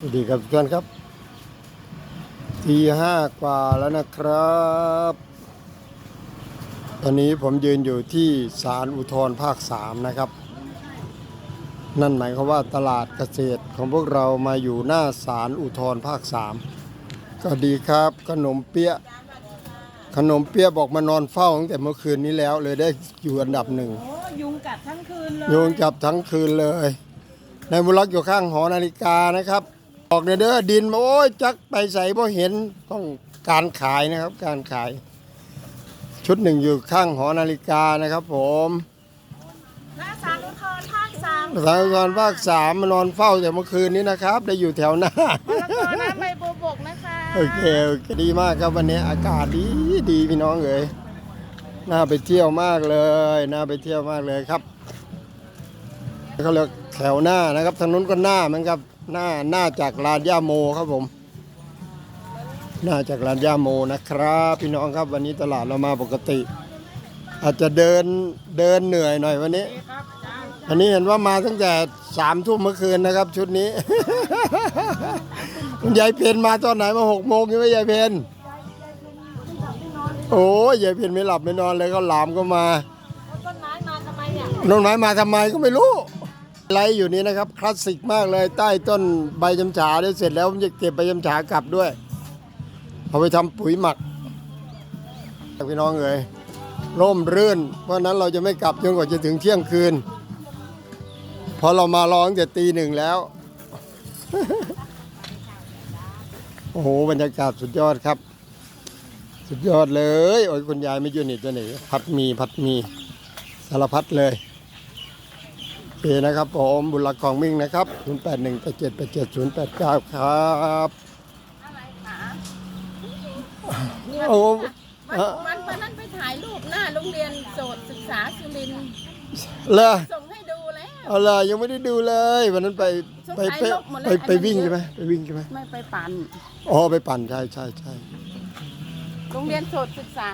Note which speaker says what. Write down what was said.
Speaker 1: สวัสดีครับทุกท่านครับทีห้ากว่าแล้วนะครับ ตอนนี้ผมยืนอยู่ที่ศาลอุทธรภาคสามนะครับ นั่นหมายความว่าตลาดเกษตรของพวกเรามาอยู่หน้าศาลอุทธรภาคสามก็ดีครับขนมเปี๊ยะขนมเปี๊ยะบอกมานอนเฝ้าตั้งแต่เมื่อคืนนี้แล้ว เลยได้อยู่อันดับหนึ่ง
Speaker 2: โอ้ยุงกัดทั้งคืนเลย
Speaker 1: โยงจับทั้งคืนเลยนายบุรักษ์อยู่ข้างหอนาฬิกานะครับ ออกเด้อเด้อดินมาโอ้ยจักไปใส่บ่เห็นต้องการขายนะครับ การขาย ชุดหนึ่งอยู่ข้างหอนาฬิกานะครับ ผม
Speaker 2: หน้าสารอุทธรภาคสาม
Speaker 1: สายงานภาคสามมานอนเฝ้าแต่เมื่อคืนนี้นะครับ ได้อยู่แถวหน้า
Speaker 2: มะละกอน้ำใบบัวบกนะคะ
Speaker 1: โอเคโอเคดีมากครับวันนี้อากาศดีดีพี่น้องเอ๋ยน่าไปเที่ยวมากเลยน่าไปเที่ยวมากเลยครับเขาเรียกแถวหน้านะครับทางนู้นก็หน้าเหมือนกับ หน้าหน้าจากลานย่าโมครับผม หน้าจากลานย่าโมนะครับ พี่น้องครับวันนี้ตลาดเรามาปกติ อาจจะเดินเดินเหนื่อยหน่อยวันนี้อันนี้เห็นว่ามาตั้งแต่สามทุ่มเมื่อคืนนะครับ ชุดนี้ คุณยายเพนมาตอนไหนมาหกโมงใช่ไหมยายเพนโอ้ยยายเพนไม่หลับไม่นอนเลยก็หลามก็มา
Speaker 2: แล้วต้นไม้มาทำไมเนี่ย
Speaker 1: น้องน้อยมาทำไมก็ไม่รู้ ไรอยู่นี้นะครับคลาสสิกมากเลยใต้ต้นใบจำฉาได้เสร็จแล้วผมจะเก็บใบจำฉากลับด้วยเอาไปทำปุ๋ยหมักพี่น้องเอ๋ยร่มรื่น เพราะนั้นเราจะไม่กลับจนกว่าจะถึงเที่ยงคืน พอเรามาร้องแต่ตีหนึ่งแล้ว โอ้โหบรรยากาศสุดยอดครับ สุดยอดเลย โอ้ยคุณยายไม่อยู่นี่ตัวไหนพัดมีพัดมีสารพัดเลย โอเคนะครับผมบุญหลักของมิ่งนะครับ 0 8 1 8 7 8 7 0 8 9 ครับ
Speaker 2: อะไรคะ
Speaker 1: โอ้
Speaker 2: วัน
Speaker 1: เอ่อ
Speaker 2: วันวันนั้นไปถ่ายรูปหน้าโรงเรียนโสตศึกษาสุรินทร์
Speaker 1: เลย
Speaker 2: ส่งให้ดูแล้ว
Speaker 1: เอาเลยยังไม่ได้ดูเลยวันนั้นไปไปไป
Speaker 2: สงสัยลบหมดแล้ว
Speaker 1: ไปไป
Speaker 2: อันนั้น
Speaker 1: วิ่ง
Speaker 2: เยอะ
Speaker 1: ใช่ไหมไปวิ่งใช่ไหม
Speaker 2: ไม่ไปปั่น
Speaker 1: อ๋อไปปั่นใช่ใช่ใช่
Speaker 2: โรงเรียนโสตศึกษา